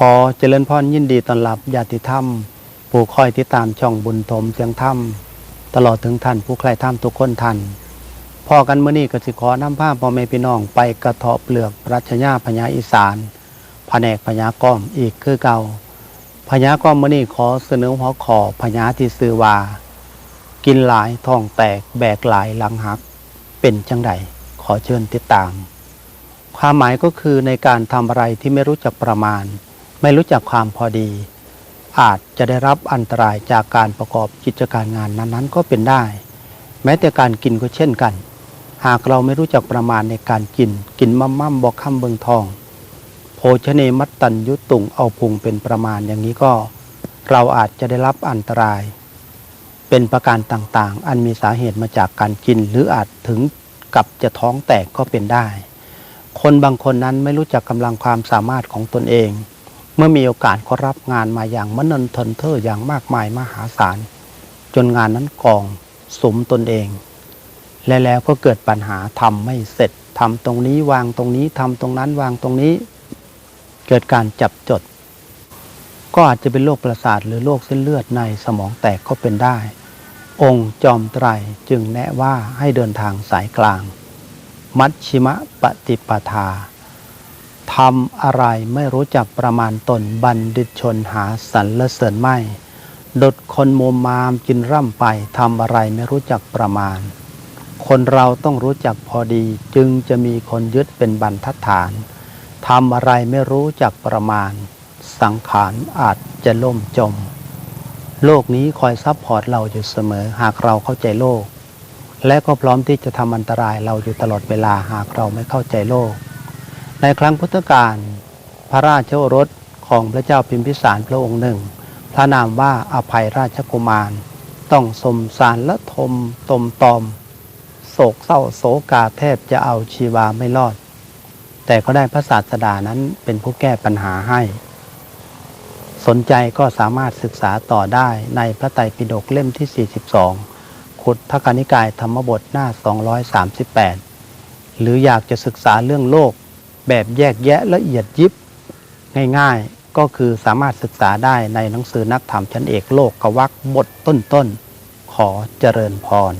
ขอเจริญพรยินดีต้อนรับญาติธรรม ผู้คอยติดตามช่องบุญถมเสียงธรรม ตลอดถึงท่านผู้ใครธรรมทุกคนท่านพอกันเมื่อนี้ก็สิขอนำผ้าพ่อแม่พี่น้องไปกระเทาะเปลือกรัชญาพญาอีสานแผนกพญาก้อมอีกคือเก่าพญาก้อมเมื่อนี้ขอเสนอหัวขอพญาที่ซื้อว่า กินหลายท้องแตกแบกหลายหลังหัก เป็นจังใดขอเชิญติดตาม ความหมายก็คือในการทำอะไรที่ไม่รู้จักประมาณ ไม่รู้จักความพอดี อาจจะได้รับอันตรายจากการประกอบกิจการงานนั้นๆ ก็เป็นได้ แม้แต่การกินก็เช่นกัน หากเราไม่รู้จักประมาณในการกิน กินมั่มมั่มบอกคำเบิงทอง โภชเนมัตตัญยุตุงเอาพุงเป็นประมาณอย่างนี้ก็ เราอาจจะได้รับอันตราย เป็นประการต่างๆ อันมีสาเหตุมาจากการกินหรืออาจถึงกับจะท้องแตกก็เป็นได้ คนบางคนนั้นไม่รู้จักกำลังความสามารถของตนเอง เมื่อมีโอกาสก็รับงานมาอย่างมนนทนเทออย่างมากมายมหาศาล จนงานนั้นกองสมตนเอง และแล้วก็เกิดปัญหาทำไม่เสร็จทำตรงนี้วางตรงนี้ทำตรงนั้นวางตรงนี้ เกิดการจับจด ก็อาจจะเป็นโรคประสาทหรือโรคเส้นเลือดในสมองแตกก็เป็นได้ องค์จอมไตรจึงแนะว่าให้เดินทางสายกลาง มัชชิมะปฏิปทา ทำอะไรไม่รู้จักประมาณตนบัณฑิตชนหาสรรเสริญไม่ดดคนโมมามจินร่ำไปทำอะไรไม่รู้จักประมาณ คนเราต้องรู้จักพอดีจึงจะมีคนยึดเป็นบรรทัดฐานทำอะไรไม่รู้จักประมาณ สังขารอาจจะล่มจม โลกนี้คอยซัพพอร์ตเราอยู่เสมอหากเราเข้าใจโลก และก็พร้อมที่จะทำอันตรายเราอยู่ตลอดเวลาหากเราไม่เข้าใจโลก ในครั้งพุทธกาลพระราชโอรสของพระเจ้าพิมพิสารพระองค์หนึ่ง พระนามว่าอภัยราชกุมาร ต้องสมสารและทมตมตอม โศกเศร้าโศกาแทบจะเอาชีวาไม่รอด แต่ก็ได้พระศาสดานั้นเป็นผู้แก้ปัญหาให้ สนใจก็สามารถศึกษาต่อได้ในพระไตรปิฎกเล่มที่ 42 ขุดทกนิกายธรรมบทหน้า 238 หรืออยากจะศึกษาเรื่องโลก แบบแยกแยะละเอียดยิบ ง่ายๆ ก็คือสามารถศึกษาได้ในหนังสือนักธรรมชั้นเอกโลกกวักบทต้นๆ ขอเจริญพร